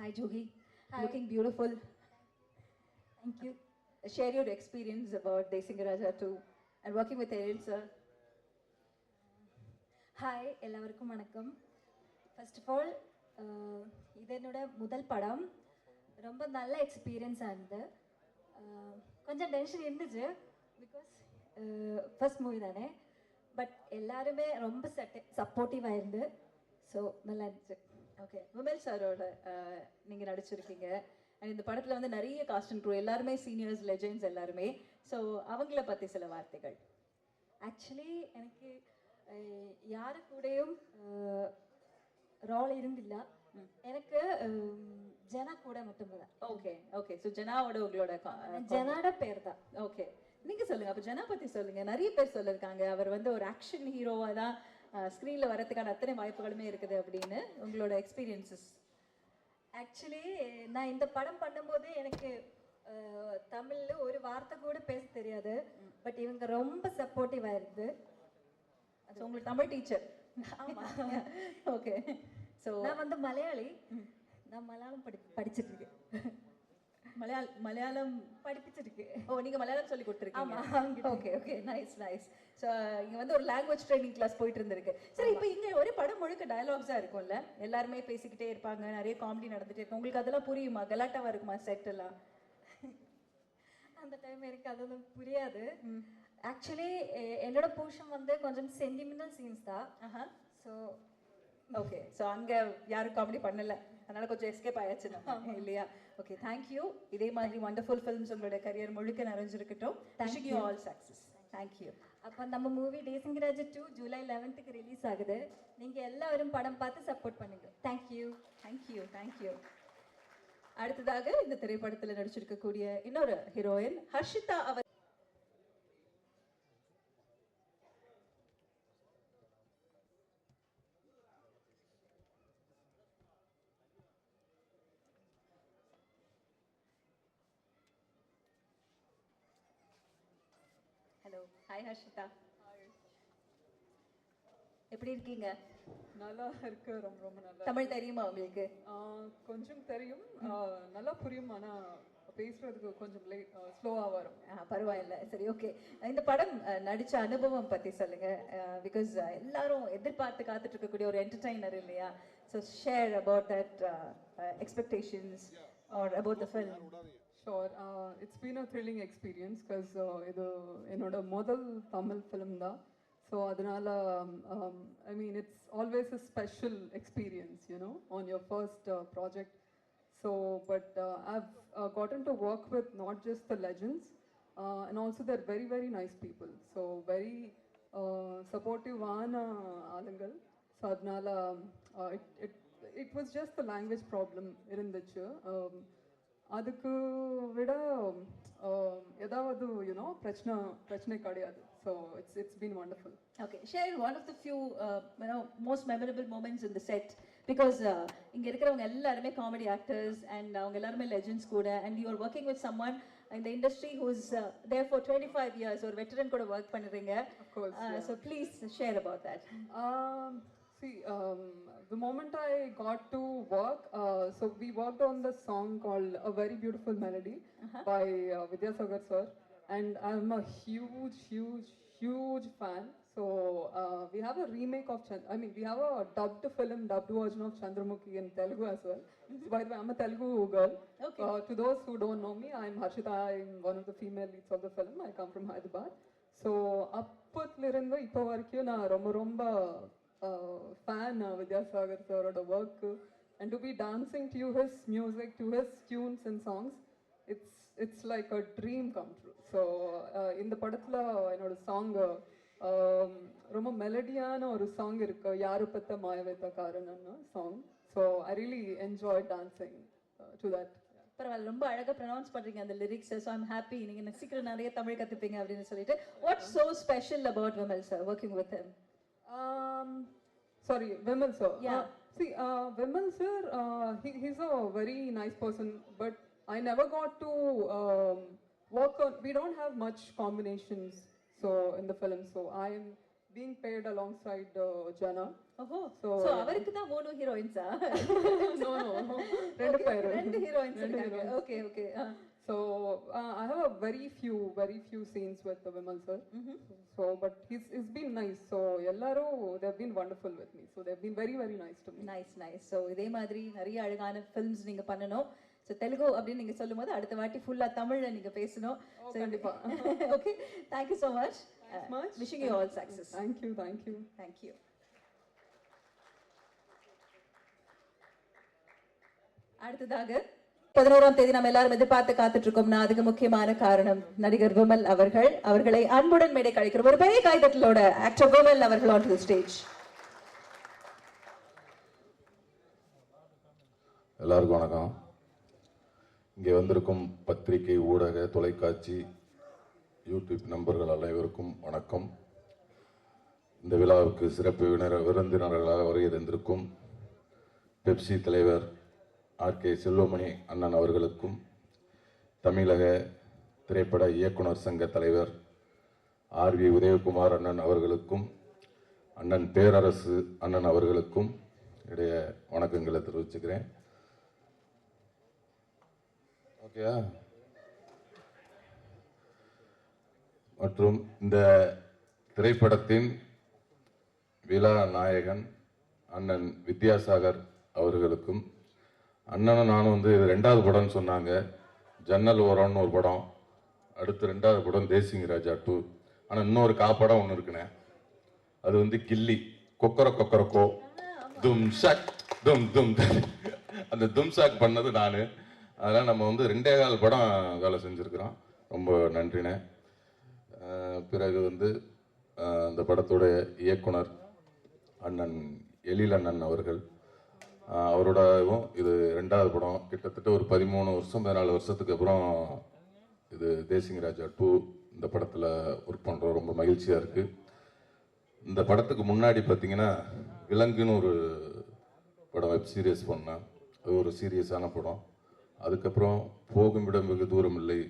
Hi, Juhi. Hi. Looking beautiful. Thank you. Share your experience about Desingaraja 2 and working with Ariel sir. Hi எல்லாருக்கும் வணக்கம் first of all இது என்னோட முதல் படம் ரொம்ப நல்ல எக்ஸ்பீரியன்ஸாக இருந்தது அஹ், கொஞ்சம் டென்ஷன் இருந்துச்சு பிகாஸ் ஃபர்ஸ்ட் மூவி தானே பட் எல்லாருமே ரொம்ப சட்ட சப்போர்ட்டிவாக இருந்து ஸோ நல்லா இருந்துச்சு ஓகே விமல் சாரோட நீங்க நடிச்சிருக்கீங்க. அண்ட் இந்த படத்துல வந்து நிறைய காஸ்ட் அண்ட் க்ரூ எல்லாருமே சீனியர்ஸ் லெஜெண்ட்ஸ் எல்லாருமே. ஸோ அவங்கள பத்தி சில வார்த்தைகள். ஆக்சுவலி எனக்கு யாரு கூடயும் ரோல் இருந்தில்ல. எனக்கு ஜனா கூட மட்டும்தான். ஓகே ஓகே ஸோ ஜனாவோட உங்களோட ஜனாட பேர் தான் ஓகே நீங்க சொல்லுங்க. அப்ப ஜனா பத்தி சொல்லுங்க. நிறைய பேர் சொல்லிருக்காங்க. அவர் வந்து ஒரு ஆக்ஷன் ஹீரோவா தான் ஸ்க்ரீன்ல வரதுக்கான அத்தனை வாய்ப்புகளுமே இருக்குது அப்படின்னு உங்களோட எக்ஸ்பீரியன்சஸ் ஆக்சுவலி நான் இந்த படம் பண்ணும்போது எனக்கு தமிழ்ல ஒரு வார்த்தை கூட பேச தெரியாது. பட் இவங்க ரொம்ப சப்போர்ட்டிவா இருந்து. ஸோ உங்களுக்கு தமிழ் டீச்சர் ஓகே ஸோ நான் வந்து மலையாளி. நான் மலையாளம் படி படிச்சிட்டு இருக்கேன். மலையாள மலையாளம் படிப்பிச்சிருக்கு. ஓ நீங்க மலையாளம் சொல்லி கொடுத்துருக்கீங்க. ஆமா, அவங்கிட்ட. Okay okay nice nice so இங்க வந்து ஒரு லாங்குவேஜ் ட்ரைனிங் கிளாஸ் போயிட்டு இருந்திருக்கு சரி இப்போ இங்க ஒரே படம் முழுக்க டயலாக்ஸா இருக்கும்ல? எல்லாருமே பேசிக்கிட்டே இருப்பாங்க நிறைய காமெடி நடந்துட்டே இருக்கும். உங்களுக்கு அதெல்லாம் புரியுமா? கலாட்டாவா இருக்குமா செட் எல்லாம்? அந்த டைம் எனக்கு அதெல்லாம் புரியாது. ஆக்சுவலி என்னோட போர்ஷன் வந்து கொஞ்சம் சென்டிமெண்டல் சீன்ஸ் தான். ஸோ ஓகே ஸோ அங்க யாரும் காமெடி பண்ணல. அதனால கொஞ்சம் எஸ்கேப் ஆயாச்சு நம்ம. இல்லையா? ஓகே தேங்க்யூ இதே மாதிரி வண்டர்ஃபுல் ஃபிலிம்ஸ் உங்களோட கரியர் முழுக்க நிறைஞ்சிருக்கட்டும். Wishing you all success thank you அப்போ நம்ம மூவி டேசிங்கராஜ் டூ ஜூலை லெவன்த்துக்கு ரிலீஸ் ஆகுது. நீங்கள் எல்லாரும் படம் பார்த்து சப்போர்ட் பண்ணுங்க. தேங்க்யூ தேங்க்யூ தேங்க்யூ அடுத்ததாக இந்த திரைப்படத்தில் நடிச்சிருக்கக்கூடிய இன்னொரு ஹீரோயின் ஹர்ஷிதா அவர் ஹாய் ஹர்ஷிதா. எப்படி இருக்கீங்க? நல்லா இருக்கு. ரொம்ப ரொம்ப நல்லா தமிழ் தெரியுமா உங்களுக்கு? கொஞ்சம் தெரியும். நல்லா புரியும். ஆனா பேசுறதுக்கு கொஞ்சம் லேட் ஸ்லோவா வரும். பரவாயில்ல. சரி ஓகே இந்த படம் நடிச்ச அனுபவம் பத்தி சொல்லுங்க. பிகாஸ் எல்லாரும் எதிர்பார்த்து காத்துட்டு இருக்கக்கூடிய ஒரு என்டர்டைனர் இல்லையா? So share about that expectations are about the film sure it's been a thrilling experience because இது என்னோட முதல் தமிழ் ஃபிலிம் தான். ஸோ அதனால I mean it's always a special experience you know on your first project so but I've gotten to work with not just the legends uh, and also they're very very nice people. So very uh, supportive ஆன ஆளுங்கள். So அதனால it it it was just the language problem இருந்துச்சு. Um, அதுக்கு விட um, ஏதாவது you know பிரச்சனை பிரச்சனை கிடையாது. So it's it's been wonderful okay share one of the few most memorable moments in the set because இங்க இருக்கிறவங்க எல்லாருமே காமெடி ஆக்டர்ஸ் அண்ட் அவங்க எல்லாருமே லெஜெண்ட்ஸ் கூட. And you are working with someone இந்த industry who's there for twenty five years ஒரு veteran கூட work பண்ணுறீங்க course, so please share about that see, um, the moment I got to work, uh, so we worked on the song called A Very Beautiful Melody by uh, Vidyasagar sir, and I'm a huge, huge, huge fan. So uh, we have a remake of Chand- I mean we have a dubbed film, dubbed version of Chandramukhi in Telugu as well. So by the way, I'm a Telugu girl. Okay. Uh, to those who don't know me, I'm Harshita. I'm one of the female leads of the film. I come from Hyderabad. So அப்பத்துலேருந்து இப்போ வரைக்கும் நான் ரொம்ப ரொம்ப fan Vidyasagar சாரோட work and to be dancing to his music to his tunes and songs it's it's like a dream come true so இந்த படத்தில் என்னோட சாங் ரொம்ப மெலடியான ஒரு சாங் இருக்கு யாரு பத்த மாயவைத்த காரணம்னு song so I really enjoy dancing to that பரவாயில்ல ரொம்ப அழகா ப்ரொனவுன்ஸ் பண்ணுறீங்க அந்த லிரிக்ஸ் ஸோ ஐம் ஹாப்பி நீங்கள் சீக்கிரம் நிறைய தமிழ் கற்றுப்பீங்க அப்படின்னு சொல்லிட்டு. What so special about Vimal sir working with Um, sorry, Vimal sir. Yeah. Uh, see, uh, Vimal sir, uh, he, he's a very nice person, but I never got to um, work on. We don't have much combinations, so in the film. So I am being paired alongside uh, Jana. ஓஹோ So- so அவருக்கு தான் மூணு ஹீரோயின்ஸா no, no, ரெண்டு பேர் heroines இருக்காங்க okay okay So uh, I have a very few, very few scenes with the Vimal sir. So, but he's he's been nice. So Yellaru, they've been wonderful with me. So they've been very very nice to me. Nice nice so இதே மாதிரி நிறைய அழகான films நீங்க பண்ணணும் so Telugu அப்படின்னு நீங்க சொல்லும்போது அடுத்த வாட்டி ஃபுல்லா தமிழ்ல நீங்க பேசணும் Oh, கண்டிப்பா. Okay thank you so much much. Wishing you all success Thank you, thank you. Thank you அடுத்ததாக பதினோராம் தேதி நம்ம எல்லாரும் எதிர்பார்த்து காத்துட்டு இருக்கோம்னா அதுக்கு முக்கியமான காரணம் நடிகர் விமல் அவர்கள். அவர்களை அன்புடன் மேடை கழிக்கிறோம் ஒரு பெரிய கைதட்டலோட ஆக்டர் விமல் அவர்கள் ஆன் டு ஸ்டேஜ் எல்லாருக்கும் வணக்கம். இங்கே வந்திருக்கும் பத்திரிகை ஊடக தொலைக்காட்சி யூடியூப் நண்பர்கள் அனைவருக்கும் வணக்கம். இந்த விழாவுக்கு சிறப்பு விருந்தினர்களாக வருகை தந்திருக்கும் பெப்சி தலைவர் ஆர். கே. செல்வமணி அண்ணன் அவர்களுக்கும் தமிழக திரைப்பட இயக்குனர் சங்க தலைவர் ஆர். வி. உதயகுமார் அண்ணன் அவர்களுக்கும் அண்ணன் பேரரசு அண்ணன் அவர்களுக்கும் இடைய வணக்கங்களை தெரிவிச்சுக்கிறேன். ஓகேயா மற்றும் இந்த திரைப்படத்தின் விழா நாயகன் அண்ணன் வித்யாசாகர் அவர்களுக்கும் அண்ணனும் நானும் வந்து இது ரெண்டாவது படம்னு சொன்னாங்க. ஜன்னல் ஓரம்னு ஒரு படம். அடுத்து ரெண்டாவது படம் தேசிங்க ராஜா டூ ஆனால் இன்னொரு காப்படம் ஒன்று இருக்குண்ணே. அது வந்து கில்லி. கொக்கர கொக்கரக்கோ தும் ஷக். தும் தும் அந்த தும்ஷாக் பண்ணது நான். அதனால் நம்ம வந்து ரெண்டே கால் படம் வேலை செஞ்சுருக்கிறோம். ரொம்ப நன்றிண்ணே. பிறகு வந்து அந்த படத்தோட இயக்குனர் அண்ணன் எழில் அண்ணன் அவர்கள். அவரோடவும் இது ரெண்டாவது படம். கிட்டத்தட்ட ஒரு பதிமூணு வருஷம் பதினாலு வருஷத்துக்கு அப்புறம் இது தேசிங் ராஜா டூ இந்த படத்தில் ஒர்க் பண்ணுறோம் ரொம்ப மகிழ்ச்சியாக இருக்குது இந்த படத்துக்கு முன்னாடி பார்த்தீங்கன்னா விலங்குன்னு ஒரு படம் வெப் சீரியஸ் பண்ணேன். அது ஒரு சீரியஸான படம். அதுக்கப்புறம் போகும் இடம் வெகு தூரம் இல்லை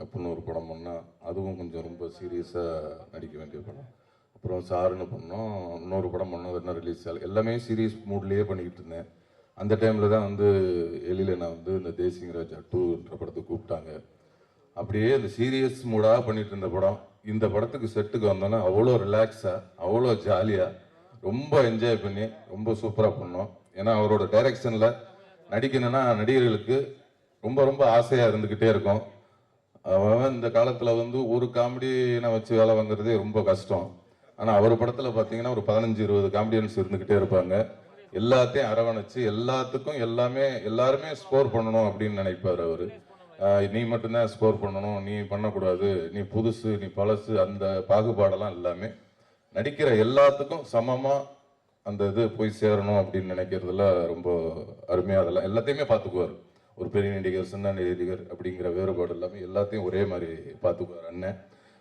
அப்படின்னு ஒரு படம் பண்ணேன். அதுவும் கொஞ்சம் ரொம்ப சீரியஸாக நடிக்க வேண்டிய படம். அப்புறம் சாருன்னு பண்ணோம். இன்னொரு படம் பண்ணோம் அது என்ன ரிலீஸ் ஆகல. எல்லாமே சீரியஸ் மூட்லேயே பண்ணிக்கிட்டு இருந்தேன். அந்த டைமில் தான் வந்து எழில நான் வந்து இந்த தேசிங் ராஜா டூன்ற படத்தை கூப்பிட்டாங்க. அப்படியே அந்த சீரியஸ் மூடாக பண்ணிட்டு இருந்த படம். இந்த படத்துக்கு செட்டுக்கு வந்தோன்னா அவ்வளோ ரிலாக்ஸாக அவ்வளோ ஜாலியாக ரொம்ப என்ஜாய் பண்ணி ரொம்ப சூப்பராக பண்ணோம். ஏன்னா அவரோட டைரக்ஷனில் நடிக்கணும்னா நடிகர்களுக்கு ரொம்ப ரொம்ப ஆசையாக இருந்துக்கிட்டே இருக்கும். அவன் இந்த காலத்தில் வந்து ஒரு காமெடினை வச்சு வேலை வாங்குறதே ரொம்ப கஷ்டம். ஆனால் அவர் படத்தில் பார்த்தீங்கன்னா ஒரு பதினஞ்சு இருபது காமெடியன்ஸ் இருந்துக்கிட்டே இருப்பாங்க. எல்லாத்தையும் அரவணைச்சு எல்லாத்துக்கும் எல்லாமே எல்லாருமே ஸ்கோர் பண்ணணும் அப்படின்னு நினைப்பார் அவர். நீ மட்டும்தான் ஸ்கோர் பண்ணணும் நீ பண்ணக்கூடாது நீ புதுசு நீ பழசு அந்த பாகுபாடெல்லாம் எல்லாமே நடிக்கிற எல்லாத்துக்கும் சமமாக அந்த இது போய் சேரணும் அப்படின்னு நினைக்கிறதுல ரொம்ப அருமையாக அதெல்லாம் எல்லாத்தையுமே பார்த்துக்குவார் ஒரு பெரிய நடிகர் சின்ன நடிகர் அப்படிங்கிற வேறுபாடு எல்லாமே எல்லாத்தையும் ஒரே மாதிரி பார்த்துக்குவார் அண்ணன்.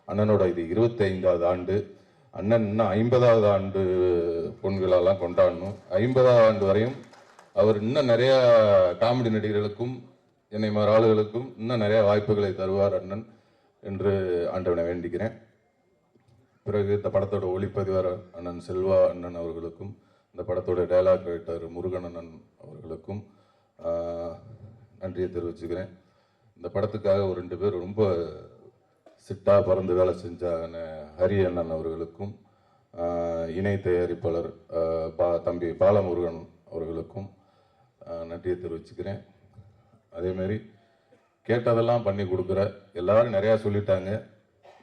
அண்ணனோட இது இருபத்தைந்தாவது ஆண்டு. அண்ணன் இன்னும் ஐம்பதாவது ஆண்டு பொன்விழாலாம் கொண்டாடணும். ஐம்பதாவது ஆண்டு வரையும் அவர் இன்னும் நிறைய காமெடி நடிகர்களுக்கும் என்னை மாதிரி ஆளுகளுக்கும் இன்னும் நிறைய வாய்ப்புகளை தருவார் அண்ணன் என்று ஆண்டவனை வேண்டிக்கிறேன். பிறகு இந்த படத்தோட ஒளிப்பதிவார் அண்ணன் செல்வா அண்ணன் அவர்களுக்கும் இந்த படத்தோட டைலாக் ரைட்டர் முருகன் அண்ணன் அவர்களுக்கும் நன்றியை தெரிவிச்சுக்கிறேன். இந்த படத்துக்காக ஒரு ரெண்டு பேர் ரொம்ப சிட்டா பறந்து வேலை செஞ்ச ஹரி அண்ணன் அவர்களுக்கும் இணை தயாரிப்பாளர் பா தம்பி பாலமுருகன் அவர்களுக்கும் நன்றியை தெரிவிச்சுக்கிறேன். அதேமாரி கேட்டதெல்லாம் பண்ணி கொடுக்குற எல்லாரும் நிறையா சொல்லிட்டாங்க.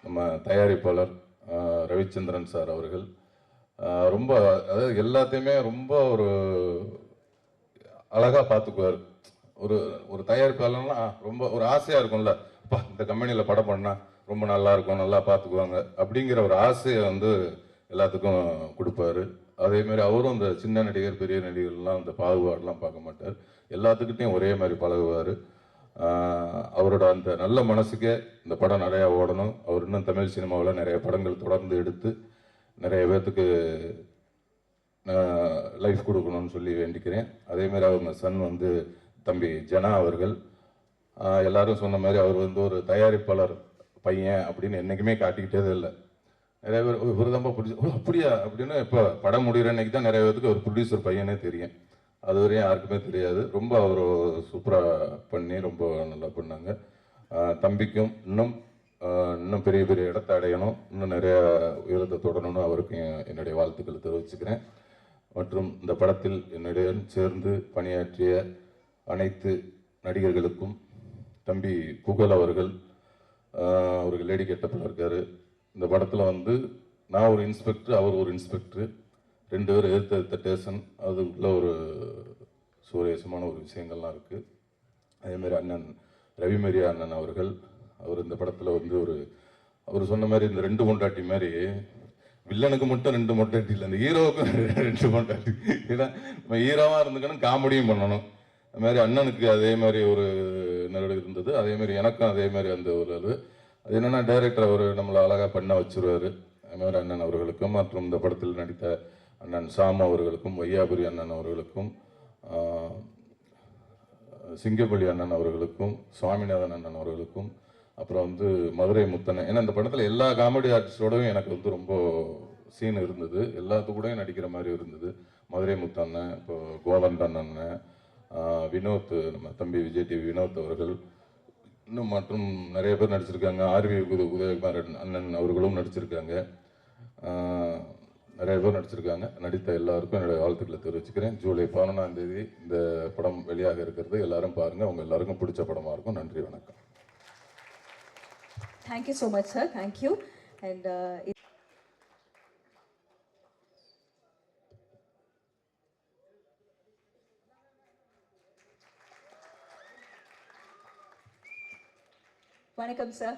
நம்ம தயாரிப்பாளர் ரவிச்சந்திரன் சார் அவர்கள். ரொம்ப அதாவது எல்லாத்தையுமே ரொம்ப ஒரு அழகாக பார்த்துக்குவார். ஒரு ஒரு தயாரிப்பாளர்னா ரொம்ப ஒரு ஆசையாக இருக்கும்ல. அப்பா இந்த கம்பெனியில் படம் பண்ணால் ரொம்ப நல்லா இருக்கும் நல்லா பார்த்துக்குவாங்க அப்படிங்கிற ஒரு ஆசையை வந்து எல்லாத்துக்கும் கொடுப்பாரு. அதேமாரி அவரும் இந்த சின்ன நடிகர் பெரிய நடிகர்லாம் அந்த பாகுபாடெலாம் பார்க்க மாட்டார். எல்லாத்துக்கிட்டையும் ஒரே மாதிரி பழகுவார். அவரோட அந்த நல்ல மனசுக்கே இந்த படம் நிறையா ஓடணும். அவர் இன்னும் தமிழ் சினிமாவில் நிறைய படங்கள் தொடர்ந்து எடுத்து நிறைய பேர்த்துக்கு லைஃப் கொடுக்கணும்னு சொல்லி வேண்டிக்கிறேன். அதே மாதிரி அவங்க சன் வந்து தம்பி ஜனா அவர்கள். எல்லாரும் சொன்ன மாதிரி அவர் வந்து ஒரு தயாரிப்பாளர். பையன் அப்படின்னு என்றைக்குமே காட்டிக்கிட்டதே இல்லை. நிறைய பேர் "ஓ, இவர் தான்ப்பா அப்படியா? அப்படின்னு இப்போ படம் முடிகிற அன்னைக்கு தான் நிறைய பேருக்கு ஒரு ப்ரொடியூசர் பையனே தெரியும். அது வரையும் யாருக்குமே தெரியாது. ரொம்ப அவர் சூப்பராக பண்ணி ரொம்ப நல்லா பண்ணாங்க. தம்பிக்கும் இன்னும் இன்னும் பெரிய பெரிய இடத்த அடையணும். இன்னும் நிறைய உயரத்தை தொடரணும்னு அவருக்கும் என்னுடைய வாழ்த்துக்களை தெரிவிச்சுக்கிறேன். மற்றும் இந்த படத்தில் என்னுடன் சேர்ந்து பணியாற்றிய அனைத்து நடிகர்களுக்கும் தம்பி புகழ் அவர்கள் ஆஹ் அவருக்கு லேடி கெட்டப்பில் இருக்காரு. இந்த படத்தில் வந்து நான் ஒரு இன்ஸ்பெக்டர் அவர் ஒரு இன்ஸ்பெக்டர் ரெண்டு பேரும் எதிர்த்த எதிர்த்த ஸ்டேஷன் அதுக்குள்ள ஒரு சுவரேசமான ஒரு விஷயங்கள்லாம் இருக்குது அதேமாதிரி அண்ணன் ரவிமரியா அண்ணன் அவர்கள் அவர் இந்த படத்தில் வந்து ஒரு அவர் சொன்ன மாதிரி இந்த ரெண்டு மொண்டாட்டி மாதிரி வில்லனுக்கு மட்டும் ரெண்டு மொண்டாட்டி இல்லை இந்த ஹீரோவுக்கும் ரெண்டு மொண்டாட்டி ஏன்னா நம்ம ஹீரோவாக இருந்துக்கணும் காமெடியும் பண்ணணும். அது மாதிரி அண்ணனுக்கு அதே மாதிரி ஒரு நடு இருந்தது. அதே மாதிரி எனக்கும் அதே மாதிரி அந்த ஒரு அது என்னென்னா டைரக்டர் அவர் நம்மளை அழகாக பண்ண வச்சிருவாரு. அது மாதிரி அண்ணன் அவர்களுக்கும் மற்றும் இந்த படத்தில் நடித்த அண்ணன் சாம் அவர்களுக்கும் வையாபுரி அண்ணன் அவர்களுக்கும் சிங்கப்பள்ளி அண்ணன் அவர்களுக்கும் சுவாமிநாதன் அண்ணன் அவர்களுக்கும் அப்புறம் வந்து மதுரை முத்தனை ஏன்னா இந்த படத்தில் எல்லா காமெடி ஆர்டிஸ்டோடவும் எனக்கு வந்து ரொம்ப சீன் இருந்தது. எல்லாத்து கூடயும் நடிக்கிற மாதிரி இருந்தது. மதுரை முத்தண்ணன் இப்போ கோவந்தன் அண்ணன் வினோத் நம்ம தம்பி விஜய் டிவி வினோத் அவர்கள் இன்னும் மற்றும் நிறைய பேர் நடிச்சிருக்காங்க. ஆர்வி உத உதயகுமார் அண்ணன் அவர்களும் நடிச்சிருக்காங்க. நிறைய பேர் நடிச்சிருக்காங்க. நடித்த எல்லாருக்கும் என்னுடைய வாழ்த்துக்களை தெரிவிச்சுக்கிறேன். ஜூலை பதினொன்றாம் தேதி இந்த படம் வெளியாக இருக்கிறது. எல்லாரும் பாருங்கள் அவங்க எல்லாருக்கும் பிடிச்ச படமாக இருக்கும். நன்றி வணக்கம். Thank you so much sir thank you and you. And uh, it- வணக்கம் சார்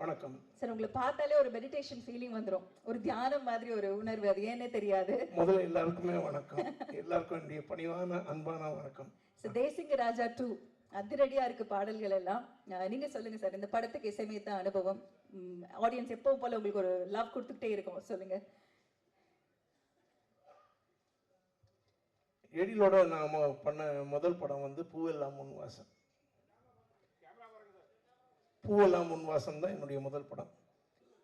வணக்கம். சார் உங்களை பார்த்தாலே ஒரு மெடிடேஷன் ஃபீலிங் வந்துரும். ஒரு தியானம் மாதிரி ஒரு உணர்வு அது ஏன்னே தெரியாது. முதல்ல எல்லாருக்குமே வணக்கம். எல்லாருக்கும் என்னுடைய பணிவான அன்பான வணக்கம். சார் தேசிங்க ராஜா டூ அதிரடியா இருக்கு பாடல்கள் எல்லாம். நீங்க சொல்லுங்க சார் இந்த படத்துக்கு இசையமைத்த அனுபவம். ஆடியன்ஸ் எப்பவும் போல உங்களுக்கு ஒரு லவ் கொடுத்துக்கிட்டே இருக்கும். சொல்லுங்க. எழிலோட நாம பண்ண முதல் படம் வந்து பூவெல்லாம் முன் வாசம் பூவெல்லாம் முன் வாசம் தான் என்னுடைய முதல் படம்.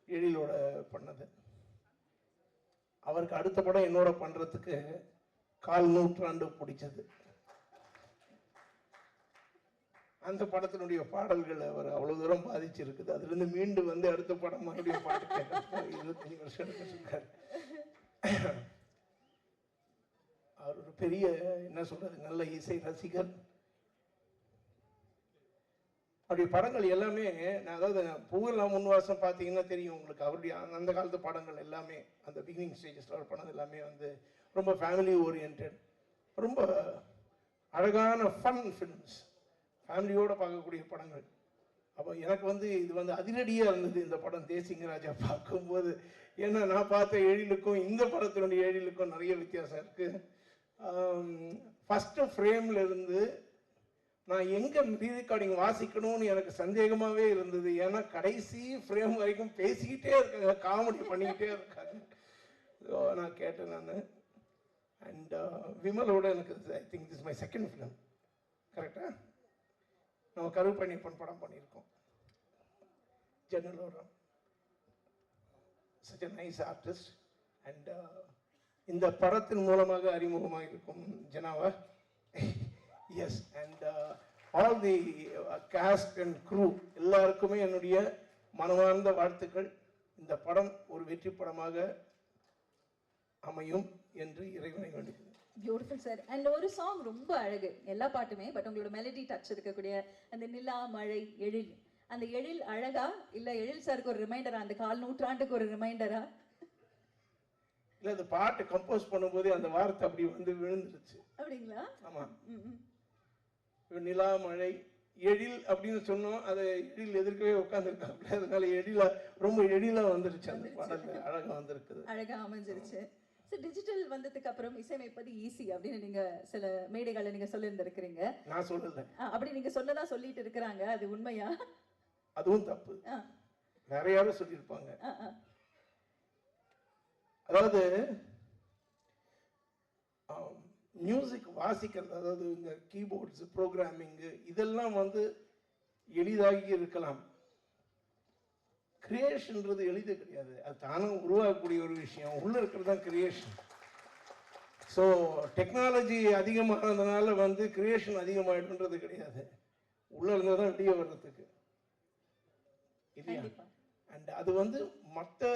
எழிலோட பண்ணது. அவருக்கு அடுத்த படம் என்னோட பண்ணுறதுக்கு கால் நூற்றாண்டு பிடிச்சது. அந்த படத்தினுடைய பாடல்கள் அவர் அவ்வளோ தூரம் பாதிச்சிருக்குது. அதுலேருந்து மீண்டு வந்து அடுத்த படம் மறுபடியும் பாட்டு கேட்கறதுக்கு இருபத்தஞ்சு வருஷம் எடுத்திருக்காரு அவர் ஒரு பெரிய என்ன சொல்கிறது நல்ல இசை ரசிகர். அப்படி படங்கள் எல்லாமே நான் அதாவது பூவெல்லாம் முன்வாசம் பார்த்தீங்கன்னா தெரியும் உங்களுக்கு. அவருடைய அந்த- அந்த காலத்து படங்கள் எல்லாமே அந்த பிகினிங் ஸ்டேஜஸில் அவர் படம் எல்லாமே வந்து ரொம்ப ஃபேமிலி ஓரியன்ட் ரொம்ப அழகான ஃபன் ஃபிலிம்ஸ் ஃபேமிலியோடு பார்க்கக்கூடிய படங்கள். அப்போ எனக்கு வந்து இது வந்து அதிரடியாக இருந்தது இந்த படம் தேசிங்க ராஜா பார்க்கும்போது. ஏன்னா நான் பார்த்த எழிலுக்கும் இந்த படத்தினுடைய எழிலுக்கும் நிறைய வித்தியாசம் இருக்குது ஃபஸ்ட்டு ஃப்ரேம்லேருந்து நான் எங்க ரெக்கார்டிங் வாசிக்கணும்னு எனக்கு சந்தேகமாகவே இருந்தது. ஏன்னா கடைசி ஃப்ரேம் வரைக்கும் பேசிக்கிட்டே இருக்காங்க. காமெடி பண்ணிக்கிட்டே இருக்காங்க. ஸோ நான் கேட்டேன் நான். அண்ட் uh, விமலோட எனக்கு I think this my second film கரெக்டா நம்ம கருப்பண்ணியப்பன் படம் பண்ணியிருக்கோம். Jannaloram such a nice artist and இந்த படத்தின் மூலமாக அறிமுகமாக இருக்கும் ஜனாவா. Yes and all the cast and crew எல்லாருக்குமே என்னுடைய மனமார்ந்த வாழ்த்துக்கள். இந்த படம் ஒரு வெற்றி படமாக அமையும் என்று இறைவனை வேண்டுகிறேன். பியூட்டிஃபுல் சார் அண்ட் ஒரு சாங் ரொம்ப அழகு. எல்லா பாட்டுமே பட் உங்களோட மெலடி டச் இருக்கக்கூடிய அந்த நிலா மழை எழில். அந்த எழில் அழகா? இல்ல எழில் சாருக்கு ஒரு ரிமைண்டரா அந்த கால் நூற்றாண்டுக்கு ஒரு ரிமைண்டரா இல்லை அந்த பாட்டு கம்போஸ் பண்ணும்போதே அந்த வார்த்தை அப்படி வந்து விழுந்துருச்சு. அப்படிங்களா? ஆமாம் ம், ம். நிலா மழை எழில் அப்படின்னு சொன்னோம். அதை எழில் எதிர்க்கவே உட்காந்துருக்காங்க அதனால எழிலா ரொம்ப எழிலா வந்துருச்சு அந்த பாடல் அழகா வந்திருக்குது. அழகா அமைஞ்சிருச்சு. சார் டிஜிட்டல் வந்ததுக்கு அப்புறம் இசையமைப்பது ஈஸி அப்படின்னு நீங்க சில மேடைகள்ல நீங்க சொல்லியிருந்திருக்கிறீங்க. நான் சொல்லல. அப்படி நீங்க சொன்னதா சொல்லிட்டு இருக்கிறாங்க. அது உண்மையா? அதுவும் தப்பு. வேற யாரும் சொல்லியிருப்பாங்க. அதாவது மியூசிக் வாசிக்கிறது அதாவது இந்த கீபோர்ட்ஸ் ப்ரோக்ராமிங்கு இதெல்லாம் வந்து எளிதாகி இருக்கலாம். கிரியேஷன்ன்றது எளிது கிடையாது. அது தானும் உருவாகக்கூடிய ஒரு விஷயம். உள்ள இருக்கிறது தான் கிரியேஷன் ஸோ டெக்னாலஜி அதிகமானதுனால வந்து கிரியேஷன் அதிகமாயிடுன்றது கிடையாது. உள்ள இருந்து தான் வெளியே வர்றதுக்கு. இல்லையா? அண்ட் அது வந்து மற்ற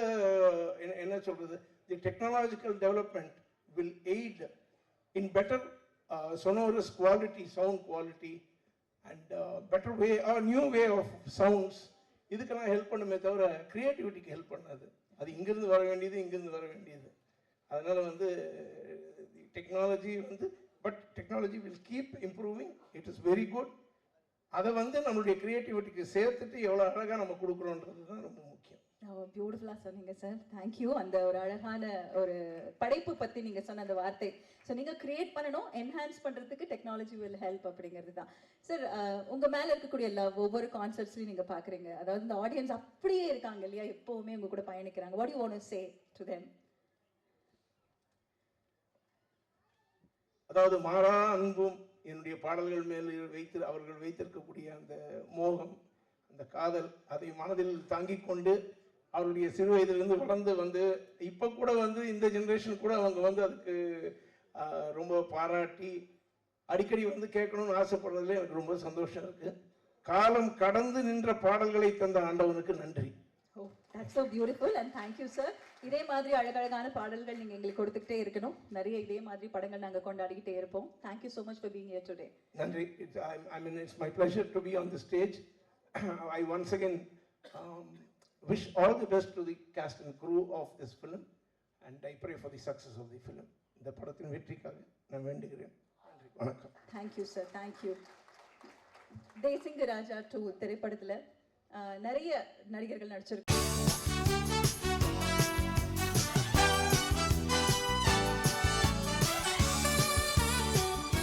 என்ன சொல்றது? The technological development will aid in better uh, quality, quality sound quality and better way new way of sounds இதுக்கெல்லாம் ஹெல்ப் பண்ணுமே தவிர க்ரியேட்டிவிட்டிக்கு ஹெல்ப் பண்ணாது. அது இங்கேருந்து வர வேண்டியது இங்கிருந்து வர வேண்டியது. அதனால் வந்து டெக்னாலஜி வந்து but technology will keep improving it is very good அதை வந்து நம்மளுடைய க்ரியேட்டிவிட்டிக்கு சேர்த்துட்டு எவ்வளோ அழகாக நம்ம கொடுக்குறோன்றது தான் ரொம்ப பியூட்டிஃபுல்லாக சொன்னீங்க சார் தேங்க்யூ அந்த ஒரு அழகான ஒரு படைப்பு பற்றி நீங்கள் சொன்ன அந்த வார்த்தை. ஸோ நீங்கள் கிரியேட் பண்ணணும் என்ஹான்ஸ் பண்ணுறதுக்கு டெக்னாலஜி வில் ஹெல்ப் அப்படிங்கிறது தான். சார் உங்கள் மேலே இருக்கக்கூடிய லவ் ஒவ்வொரு கான்சர்ட்ஸ்லையும் நீங்கள் பார்க்குறீங்க அதாவது இந்த ஆடியன்ஸ் அப்படியே இருக்காங்க இல்லையா? எப்போவுமே உங்கள் கூட பயணிக்கிறாங்க. What you want say to them அதாவது மாறா அன்பும் என்னுடைய பாடல்கள் மேல் வைத்து அவர்கள் வைத்திருக்கக்கூடிய அந்த மோகம் அந்த காதல் அதை மனதில் தாங்கிக் கொண்டு அவருடைய சிறு வயதிலிருந்து வளர்ந்து வந்து இப்போ கூட வந்து இந்த ஜெனரேஷன் கூட அவங்க வந்து அதுக்கு ரொம்ப பாராட்டி அடிக்கடி வந்து கேட்கணும்னு ஆசைப்படுறதுல எனக்கு ரொம்ப சந்தோஷம் இருக்கு. காலம் கடந்து நின்ற பாடல்களை தந்த ஆண்டவனுக்கு நன்றி. ஓ that's so beautiful and thank you sir இதே மாதிரி அழகழகான பாடல்கள் நீங்கள் எங்களுக்கு கொடுத்துக்கிட்டே இருக்கணும். நிறைய இதே மாதிரி படங்கள் நாங்கள் கொண்டாடிக்கிட்டே இருப்போம். Thank you so much for being here today I mean, it's my pleasure to be on the stage. I once again um, wish all the best to the cast and crew of this film, and I pray for the success of the film. இந்த படத்தின் வெற்றிக்காக நான் வேண்டுகிறேன். நன்றி வணக்கம். Thank you sir thank you Desinga Raja two திரைப்படத்தில் நிறைய நடிகர்கள் நடிச்சிருக்காங்க.